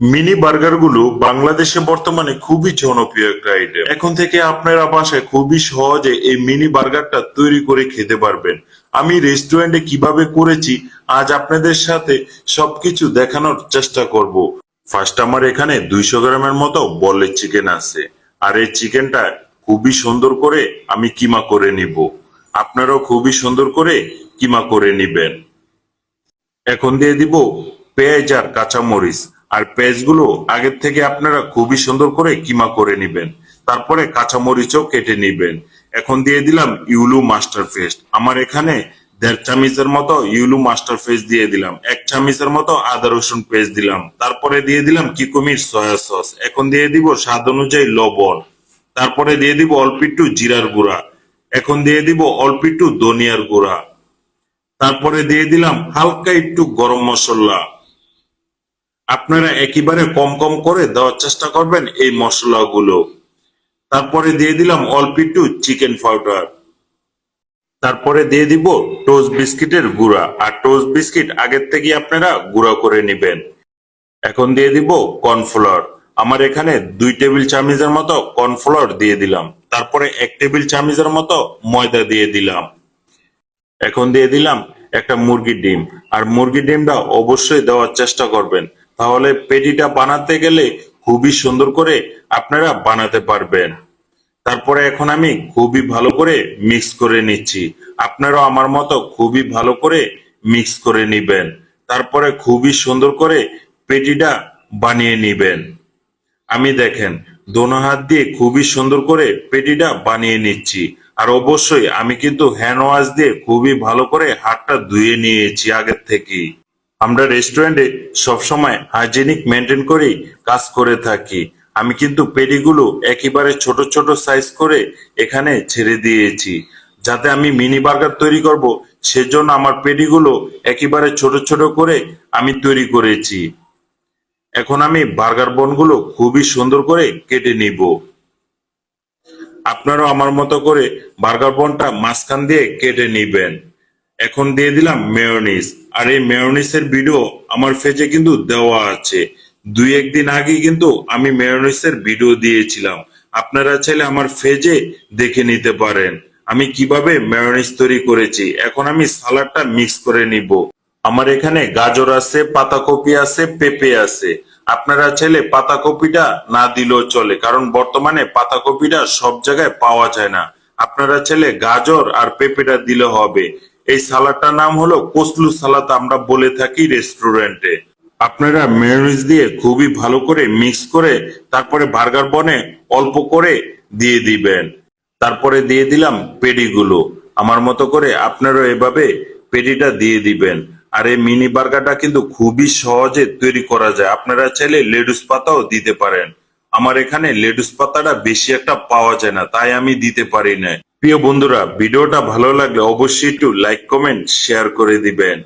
Mini বার্গারগুলো বাংলাদেশে বর্তমানে খুবই জনপ্রিয় একটা আইটেম এখন থেকে আপনারা বাসায় খুবই সহজে এই মিনি বার্গারটা তৈরি করে খেতে পারবেন। আমি রেস্টুরেন্টে কীভাবে করেছি, আজ আপনাদের সাথে সবকিছু দেখানোর চেষ্টা করব। ফার্স্ট আমার এখানে দুইশো গ্রামের মতো বলের চিকেন আছে। আর এই চিকেনটা খুবই সুন্দর করে আমি কিমা করে নিব। আপনারাও খুবই সুন্দর করে কিমা করে নিবেন। এখন দিয়ে দিব পেঁয়াজ আর কাঁচামরিচ। আর পেঁয়াজগুলো আগের থেকে আপনারা খুবই সুন্দর করে কিমা করে নেবেন। তারপরে কাঁচামরিচও কেটে নেবেন। এখন দিয়ে দিলাম ইউলু মাস্টার পেস্ট। আমার এখানে দেড় চামিচের মতো ইউলু মাস্টার পেস্ট দিয়ে দিলাম। এক চামিচের মতো আদা রসুন পেস্ট দিলাম। তারপরে দিয়ে দিলাম কিকুমির সয়া সস। এখন দিয়ে দিব স্বাদ অনুযায়ী লবণ। তারপরে দিয়ে দিব অল্প একটু জিরার গুঁড়া। এখন দিয়ে দিব অল্প একটু ধনিয়ার গুঁড়া। তারপরে দিয়ে দিলাম হালকা একটু গরম মশলা। আপনারা একেবারে কম কম করে দেওয়ার চেষ্টা করবেন এই মশলাগুলো। তারপরে দিয়ে দিলাম অল্প একটু চিকেন পাউডার। তারপরে দিয়ে দিব টোস্ট বিস্কিটের গুঁড়া। আর টোস্ট বিস্কিট আগের থেকে আপনারা গুঁড়া করে নেবেন। এখন দিয়ে দিব কর্নফ্লাওয়ার আমার এখানে দুই টেবিল চামচের মতো কর্নফ্লাওয়ার দিয়ে দিলাম। তারপরে এক টেবিল চামচের মতো ময়দা দিয়ে দিলাম। এখন দিয়ে দিলাম একটা মুরগির ডিম। আর মুরগির ডিমটা অবশ্যই দেওয়ার চেষ্টা করবেন। তাহলে পেটিটা বানাতে গেলে খুবই সুন্দর করে আপনারা বানাতে পারবেন। তারপরে এখন আমি খুবই ভালো করে মিক্স করে নিচ্ছি। আপনারাও আমার মতো খুবই ভালো করে মিক্স করে নিবেন। তারপরে খুবই সুন্দর করে পেটিটা বানিয়ে নিবেন। আমি দেখেন, দোনো হাত দিয়ে খুবই সুন্দর করে পেটিটা বানিয়ে নিচ্ছি। আর অবশ্যই আমি কিন্তু হ্যান্ড ওয়াশ দিয়ে খুবই ভালো করে হাতটা ধুয়ে নিয়েছি আগের থেকেই। আমরা রেস্টুরেন্টে সবসময় হাইজেনিক মেনটেন করেই কাজ করে থাকি। আমি কিন্তু পেটিগুলো একেবারে ছোট ছোট সাইজ করে এখানে ছেড়ে দিয়েছি। যাতে আমি মিনি বার্গার তৈরি করব, সেজন্য আমার পেটিগুলো একেবারে ছোট ছোট করে আমি তৈরি করেছি। এখন আমি বার্গার বনগুলো খুবই সুন্দর করে কেটে নিব। আপনারাও আমার মতো করে বার্গার বনটা মাঝখান দিয়ে কেটে নিবেন। এখন দিয়ে দিলাম মেয়নিস আর এই মেয়নিসের ভিডিও আমার ফেজে কিন্তু দেওয়া আছে। দুই একদিন আগে কিন্তু আমি মেয়নিসের ভিডিও দিয়েছিলাম। আপনারা চাইলে আমার ফেজে দেখে নিতে পারেন। আমি কীভাবে মেয়নিস তৈরি করেছি? এখন আমি সালাডটা মিক্স করে নিব। আমার এখানে গাজর আছে, পাতাকপি আছে, পেঁপে আছে। আপনারা চাইলে পাতাকপিটা না দিলেও চলে, কারণ বর্তমানে পাতাকপিটা সব জায়গায় পাওয়া যায় না। আপনারা চাইলে গাজর আর পেঁপেটা দিলে হবে। এই সালাডটার নাম হলো কসলু সালাদ, আমরা বলে থাকি রেস্টুরেন্টে। আপনারা মেয়নিজ দিয়ে খুবই ভালো করে মিক্স করে তারপরে বার্গার বনে অল্প করে দিয়ে দিবেন। তারপরে দিয়ে দিলাম পেডিগুলো আমার মতো করে আপনারা এভাবে পেডিটা দিয়ে দিবেন। আর এই মিনি বার্গারটা কিন্তু খুবই সহজে তৈরি করা যায়। আপনারা চাইলে লেডুস পাতাও দিতে পারেন। আমার এখানে লেডুস পাতাটা বেশি একটা পাওয়া যায় না, তাই আমি দিতে পারি না প্রিয় বন্ধুরা ভিডিওটা ভালো লাগলে অবশ্যই একটু লাইক কমেন্ট শেয়ার করে দিবেন।